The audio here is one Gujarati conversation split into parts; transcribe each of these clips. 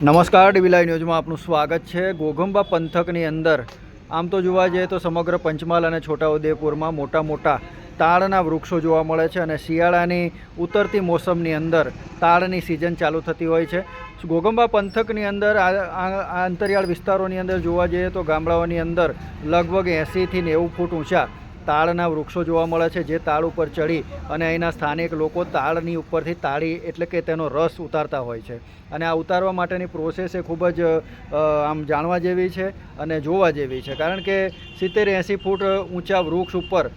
નમસ્કાર ડીવીલાઈ ન્યૂઝમાં આપનું સ્વાગત છે. ઘોઘંબા પંથકની અંદર, આમ તો જોવા જઈએ તો સમગ્ર પંચમહાલ અને છોટાઉદેપુરમાં મોટા મોટા તાળના વૃક્ષો જોવા મળે છે અને શિયાળાની ઉતરતી મોસમની અંદર તાળની સિઝન ચાલુ થતી હોય છે. ગોગંબા પંથકની અંદર આ અંતરિયાળ વિસ્તારોની અંદર જોવા જઈએ તો ગામડાઓની અંદર લગભગ એંસીથી નેવું ફૂટ ઊંચા તાળના વૃક્ષો જોવા મળે છે, જે તાળ ઉપર ચડી અને અહીંના સ્થાનિક લોકો તાળની ઉપરથી તાળી એટલે કે તેનો રસ ઉતારતા હોય છે. અને આ ઉતારવા માટેની પ્રોસેસ એ ખૂબ જ આમ જાણવા જેવી છે અને જોવા જેવી છે. કારણ કે સિત્તેર એંસી ફૂટ ઊંચા વૃક્ષ ઉપર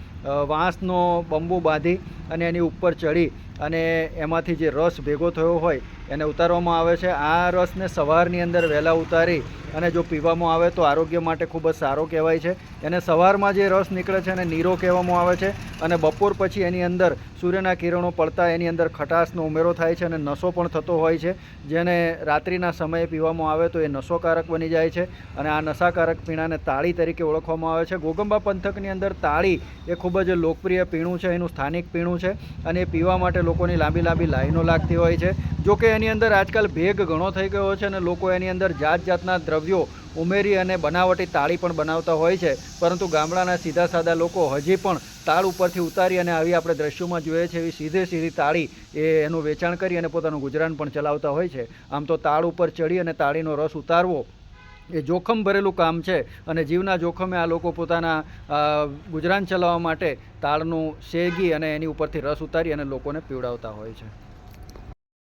વાંસનો બંબુ બાંધી અને એની ઉપર ચડી અને એમાંથી જે રસ ભેગો થયો હોય એને ઉતારવામાં આવે છે. આ રસને સવારની અંદર વહેલા ઉતારી અને જો પીવામાં આવે તો આરોગ્ય માટે ખૂબ જ સારો કહેવાય છે. એને સવારમાં જે રસ નીકળે છે એને નીરો કહેવામાં આવે છે અને બપોર પછી એની અંદર સૂર્યના કિરણો પડતા એની અંદર ખટાશનો ઉમેરો થાય છે અને નશો પણ થતો હોય છે. જેને રાત્રિના સમયે પીવામાં આવે તો એ નશોકારક બની જાય છે અને આ નશાકારક પીણાને તાળી તરીકે ઓળખવામાં આવે છે. ગોગંબા પંથકની અંદર તાળી એ ખૂબ જ લોકપ્રિય પીણું છે, એનું સ્થાનિક પીણું છે અને એ પીવા માટે લોકોની લાંબી લાંબી લાઈનો લાગતી હોય છે. જો કે એની અંદર આજકાલ ભેગ ઘણો થઈ ગયો છે અને લોકો એની અંદર જાત જાતના દ્રવ્યો ઉમેરી અને બનાવટી તાળી પણ બનાવતા હોય છે. પરંતુ ગામડાના સીધા સાદા લોકો હજી પણ તાળ ઉપરથી ઉતારી અને આવી આપણે દ્રશ્યોમાં જોઈએ છે એવી સીધે સીધી તાળી એ એનું વેચાણ કરી અને પોતાનું ગુજરાન પણ ચલાવતા હોય છે. આમ તો તાળ ઉપર ચડી અને તાળીનો રસ ઉતારવો એ જોખમ ભરેલું કામ છે અને જીવના જોખમે આ લોકો પોતાના ગુજરાન ચલાવવા માટે તાળનું શેગી અને એની ઉપરથી રસ ઉતારી અને લોકોને પીવડાવતા હોય છે.